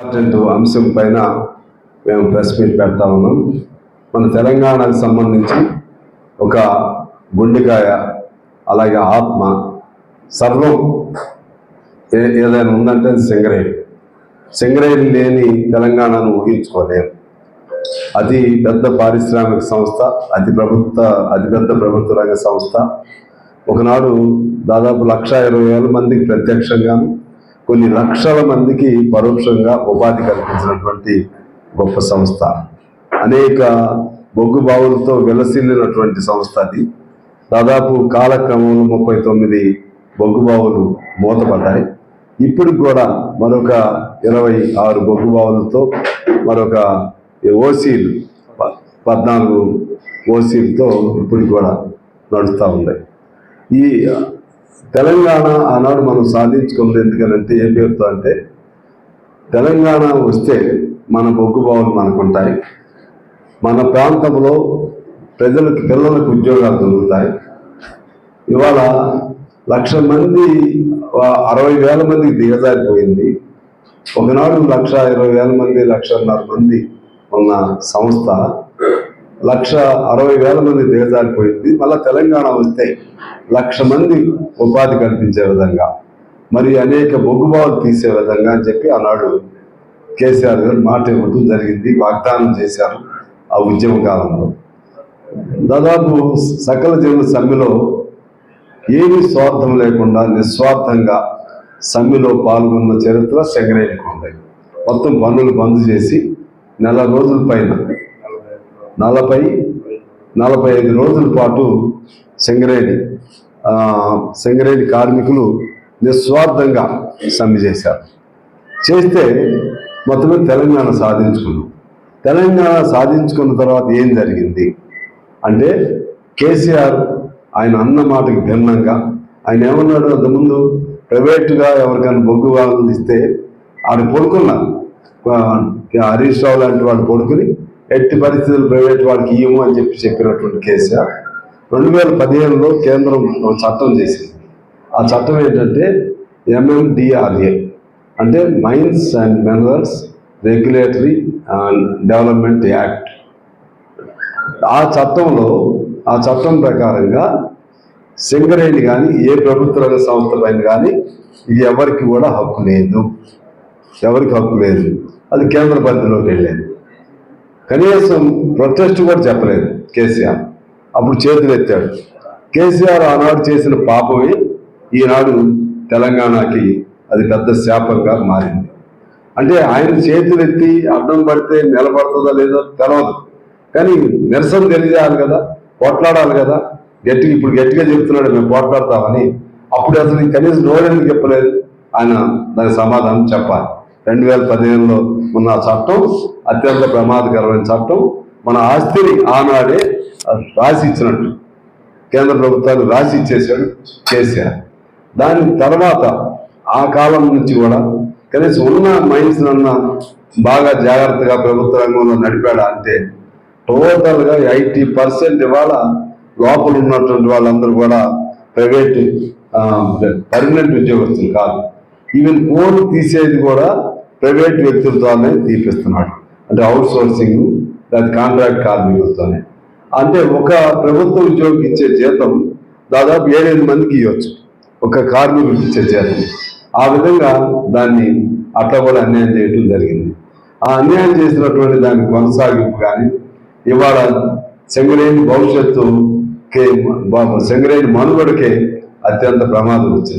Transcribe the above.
Important అంశం పైన మేము ప్రెస్ మీట్ పెడతా ఉన్నాం. మన తెలంగాణకు సంబంధించి ఒక గుండెకాయ అలాగే ఆత్మ సర్వం ఏ- ఏదైనా ఉందంటే అది సింగరేణి. సింగరేణి లేని తెలంగాణను ఊహించుకోలేము. అతి పెద్ద పారిశ్రామిక సంస్థ అతి ప్రభుత్వ అతిపెద్ద ప్రభుత్వ రంగ సంస్థ. ఒకనాడు దాదాపు లక్ష ఇరవై వేల మందికి ప్రత్యక్షంగాను కొన్ని లక్షల మందికి పరోక్షంగా ఉపాధి కల్పించినటువంటి గొప్ప సంస్థ. అనేక బొగ్గు బావులతో విలసిల్లినటువంటి సంస్థ అది. దాదాపు కాలక్రమంలో ముప్పై తొమ్మిది బొగ్గు బావులు మూతపడ్డాయి. ఇప్పుడు కూడా మరొక ఇరవై ఆరు బొగ్గు బావులతో మరొక ఓసీలు పద్నాలుగు ఓసీలతో ఇప్పుడు కూడా నడుస్తూ ఉన్నాయి. ఈ తెలంగాణ ఆనాడు మనం సాధించుకుంది ఎందుకనంటే ఏ పేరుతో అంటే తెలంగాణ వస్తే మన బొగ్గు బావులు మనకు ఉంటాయి మన ప్రాంతంలో ప్రజలకు పిల్లలకు ఉద్యోగాలు దొరుకుతాయి. ఇవాళ లక్ష మంది అరవై వేల మందికి దిగజారిపోయింది. ఒకనాడు లక్ష ఇరవై వేల మంది లక్షన్నర మంది ఉన్న సంస్థ లక్ష అరవై వేల మంది దిగజారిపోయింది. మళ్ళీ తెలంగాణ వస్తే లక్ష మంది ఉపాధి కల్పించే విధంగా మరి అనేక బొగ్గుబావులు తీసే విధంగా అని చెప్పి ఆనాడు కేసీఆర్ గారు మాట ఇవ్వడం జరిగింది వాగ్దానం చేశారు ఆ ఉద్యమ కాలంలో. దాదాపు సకల జీవన సమ్మెలో ఏమీ స్వార్థం లేకుండా నిస్వార్థంగా సమ్మెలో పాల్గొన్న చరిత్ర సెంగరేణికి ఉంది మొత్తం పన్నులు బంద్ చేసి నెల రోజుల పైన నలభై నలభై ఐదు రోజుల పాటు సింగరేణి సింగరేణి కార్మికులు నిస్వార్థంగా సమ్మె చేశారు. చేస్తే మొత్తమే తెలంగాణ సాధించుకున్నాం. తెలంగాణ సాధించుకున్న తర్వాత ఏం జరిగింది? అంటే కేసీఆర్ ఆయన అన్న మాటకి భిన్నంగా ఆయన ఏమన్నాడు అంతకుముందు? ప్రైవేటుగా ఎవరికైనా బొగ్గు వాళ్ళని ఇస్తే ఆడు పడుకున్నారు హరీష్ రావు లాంటి వాడు పడుకుని ఎట్టి పరిస్థితులు ప్రైవేట్ వాళ్ళకి ఇయ్యము అని చెప్పి చెప్పినటువంటి కేసీఆర్ రెండు వేల పదిహేనులో కేంద్రం ఒక చట్టం చేసింది. ఆ చట్టం ఏంటంటే ఎంఎండిఆర్ఏ అంటే mines and minerals regulatory and development act ఆ చట్టంలో ఆ చట్టం ప్రకారంగా సింగరేణి కానీ ఏ ప్రభుత్వ రంగ సంస్థ పైన కానీ ఇది ఎవరికి కూడా హక్కు లేదు. ఎవరికి హక్కు లేదు. అది కేంద్ర పరిధిలోకి వెళ్ళేది. కనీసం ప్రొటెస్ట్ కూడా చెప్పలేదు కేసీఆర్. అప్పుడు చేతులు ఎత్తాడు. కేసీఆర్ ఆనాడు చేసిన పాపమే ఈనాడు తెలంగాణకి అది పెద్ద శాపంగా మారింది. అంటే ఆయన చేతులు ఎత్తి అడ్డం పడితే నిలబడుతుందో లేదో తెలవదు. కానీ నిరసన తెలియజేయాలి కదా పోట్లాడాలి కదా. గట్టిగా ఇప్పుడు గట్టిగా చెప్తున్నాడు మేము పోట్లాడతామని. అప్పుడు అసలు కనీసం నోరెందుకు చెప్పలేదు. ఆయన దానికి సమాధానం చెప్పాలి. రెండు వేల పదిహేనులో ఉన్న చట్టం అత్యంత ప్రమాదకరమైన చట్టం. మన ఆస్తిని ఆనాడే రాసి ఇచ్చినట్టు కేంద్ర ప్రభుత్వాలు రాసి ఇచ్చేసాడు కేసీఆర్ దాని తర్వాత ఆ కాలం నుంచి కూడా కనీసం ఉన్న మైన్స్ అన్న బాగా జాగ్రత్తగా ప్రభుత్వ రంగంలో నడిపాడా అంటే టోటల్గా ఎయిటీ పర్సెంట్ ఇవాళ లోపల ఉన్నటువంటి వాళ్ళందరూ కూడా ప్రైవేట్ పర్మనెంట్ ఉద్యోగస్తులు కాదు. ఈవెన్ కోర్టు తీసేది కూడా ప్రైవేట్ వ్యక్తులతోనే తీపిస్తున్నాడు. అంటే అవుట్ సోర్సింగ్ లేదా కాంట్రాక్ట్ కార్మికులతోనే. అంటే ఒక ప్రభుత్వ ఉద్యోగికి ఇచ్చే జీతం దాదాపు ఏడెనిమిది మందికి ఇవ్వచ్చు. ఒక కార్మికుడికి ఇచ్చే జీతం. ఆ విధంగా దాన్ని అట్లా కూడా అన్యాయం చేయడం జరిగింది. ఆ అన్యాయం చేసినటువంటి దాని కొనసాగింపు కానీ ఇవాళ సింగరేణి భవిష్యత్తుకే కే మనుగడకే అత్యంత ప్రమాదం వచ్చింది.